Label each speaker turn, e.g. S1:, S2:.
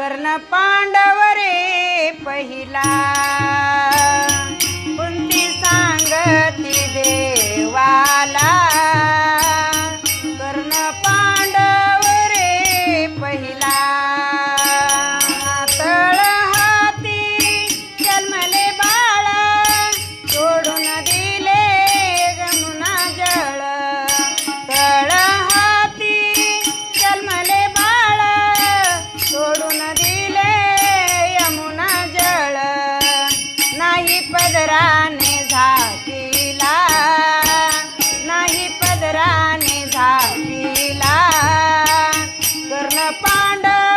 S1: कर्ण पांडव रे पहिला नाही पदराने झाकीला. नाही पदराने झाकीला. कर्ण पांडव